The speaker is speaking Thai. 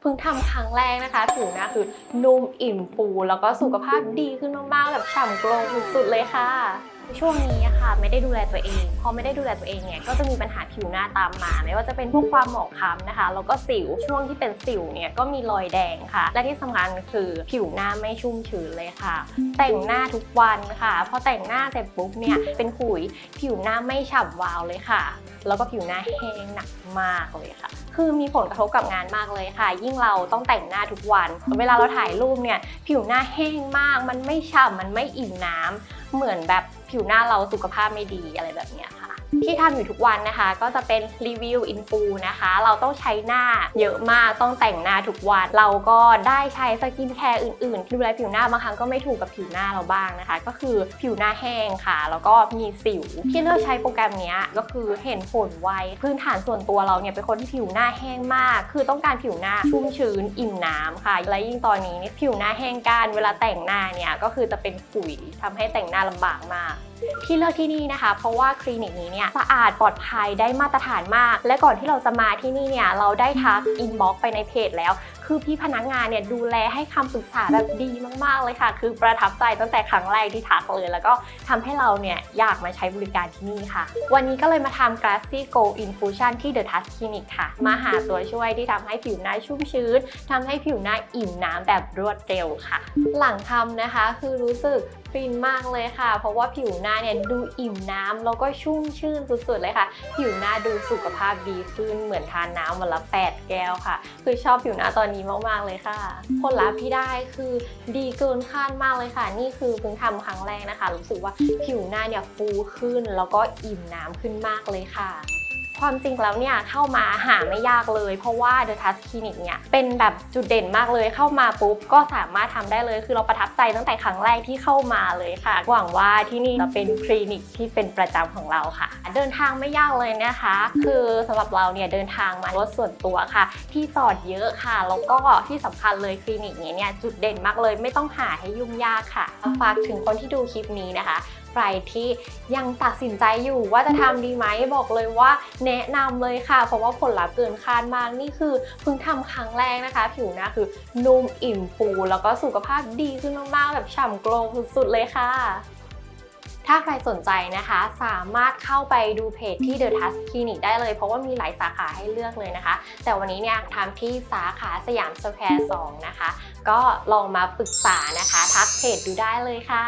เพิ่งทำครั้งแรกนะคะผิวหน้าคือนุ่มอิ่มฟูแล้วก็สุขภาพดีขึ้นมากๆแบบฉ่ำโกลว์สุดๆเลยค่ะช่วงนี้อะค่ะไม่ได้ดูแลตัวเอง พอไม่ได้ดูแลตัวเองเนี่ยก็จะมีปัญหาผิวหน้าตามมา ไม่ว่าจะเป็นพวกความหมองคล้ำนะคะแล้วก็สิวช่วงที่เป็นสิวเนี่ยก็มีรอยแดงค่ะ และที่สำคัญคือผิวหน้าไม่ชุ่มชื้นเลยค่ะ แต่งหน้าทุกวันค่ะพอแต่งหน้าเสร็จปุ๊บเนี่ยเป็นขุยผิวหน้าไม่ฉ่ำวาวเลยค่ะ แล้วก็ผิวหน้าแห้งหนักมากเลยค่ะ คือมีผลกระทบกับงานมากเลยค่ะ ยิ่งเราต้องแต่งหน้าทุกวัน เวลาเราถ่ายรูปเนี่ยผิวหน้าแห้งมาก มันไม่ฉ่ำมันไม่อิ่มน้ำเหมือนแบบผิวหน้าเราสุขภาพไม่ดีอะไรแบบเนี้ยค่ะ ที่ทำอยู่ทุกวันนะคะ ก็จะเป็นรีวิวอินฟูนะคะ เราต้องใช้หน้าเยอะมากต้องแต่งหน้าทุกวัน เราก็ได้ใช้สกินแคร์อื่นๆ ดูแลผิวหน้าบางครั้งก็ไม่ถูกกับผิวหน้าเราบ้างนะคะ ก็คือผิวหน้าแห้งค่ะ แล้วก็มีสิว ที่เลือกใช้โปรแกรมนี้ก็คือเห็นผลไวพื้นฐานส่วนตัวเราเนี่ยเป็นคนที่ผิวหน้าแห้งมาก คือต้องการผิวหน้าชุ่มชื้นอิ่มน้ำค่ะ และยิ่งตอนนี้เนี่ยผิวหน้าแห้งกานเวลาแต่งหน้าเนี่ยก็คือจะเป็นขุยทำให้แต่งหน้าลำบากมาก ที่เลือกที่นี่นะคะ เพราะว่าคลินิกนี้เนี่ยสะอาดปลอดภัยได้มาตรฐานมาก และก่อนที่เราจะมาที่นี่เนี่ยเราได้ทักอินบ็อกไปในเพจแล้ว คือพี่พนักงานเนี่ยดูแลให้คำปรึกษาแบบดีมากๆเลยค่ะ คือประทับใจตั้งแต่ครั้งแรกที่ทักเลย แล้วก็ทำให้เราเนี่ยอยากมาใช้บริการที่นี่ค่ะ วันนี้ก็เลยมาทำ Glassy Go Infusion ที่ The Touch Clinic ค่ะ มาหาตัวช่วยที่ทำให้ผิวหน้าชุ่มชื้นทำให้ผิวหน้าอิ่มน้ำแบบรวดเร็วค่ะ หลังทำนะคะคือรู้สึกฟินมากเลยค่ะ เพราะว่าผิวหน้าเนี่ยดูอิ่มน้ำแล้วก็ชุ่มชื่นสุดๆเลยค่ะ ผิวหน้าดูสุขภาพดีขึ้นเหมือนทานน้ำวันละ 8 แก้วค่ะ คือชอบผิวหน้าตอนนี้มากๆเลยค่ะ ผลลัพธ์ที่ได้คือดีเกินคาดมากเลยค่ะ นี่คือเพิ่งทำครั้งแรกนะคะ รู้สึกว่าผิวหน้าเนี่ยฟูขึ้น แล้วก็อิ่มน้ำขึ้นมากเลยค่ะ ความจริงแล้วเนี่ยเข้ามาหาไม่ยากเลย เพราะว่า The Touch Clinic เนี่ยเป็นแบบจุดเด่นมากเลยเข้ามาปุ๊บก็สามารถทำได้เลย คือเราประทับใจตั้งแต่ครั้งแรกที่เข้ามาเลยค่ะ หวังว่าที่นี่จะเป็นคลินิกที่เป็นประจำของเราค่ะ เดินทางไม่ยากเลยนะคะ คือสำหรับเราเนี่ยเดินทางมารถส่วนตัวค่ะ ที่จอดเยอะค่ะแล้วก็ที่สำคัญเลยคลินิกนี้เนี่ยจุดเด่นมากเลย ไม่ต้องหาให้ยุ่งยากค่ะฝากถึงคนที่ดูคลิปนี้นะคะใครที่ยังตัดสินใจอยู่ว่าจะทำดีไหมบอกเลยว่าแนะนำเลยค่ะ เพราะว่าผลลัพธ์เกินคาดมากนี่คือเพิ่งทำครั้งแรกนะคะ ผิวหน้าคือนุ่มอิ่มฟูแล้วก็สุขภาพดีขึ้นมากๆ แบบฉ่ำโกลว์สุดๆเลยค่ะถ้าใครสนใจนะคะ สามารถเข้าไปดูเพจที่ The Touch Clinic ได้เลย เพราะว่ามีหลายสาขาให้เลือกเลยนะคะ แต่วันนี้เนี่ยทำที่สาขาสยามสแควร์ 2 นะคะ ก็ลองมาปรึกษานะคะ ทักเพจดูได้เลยค่ะ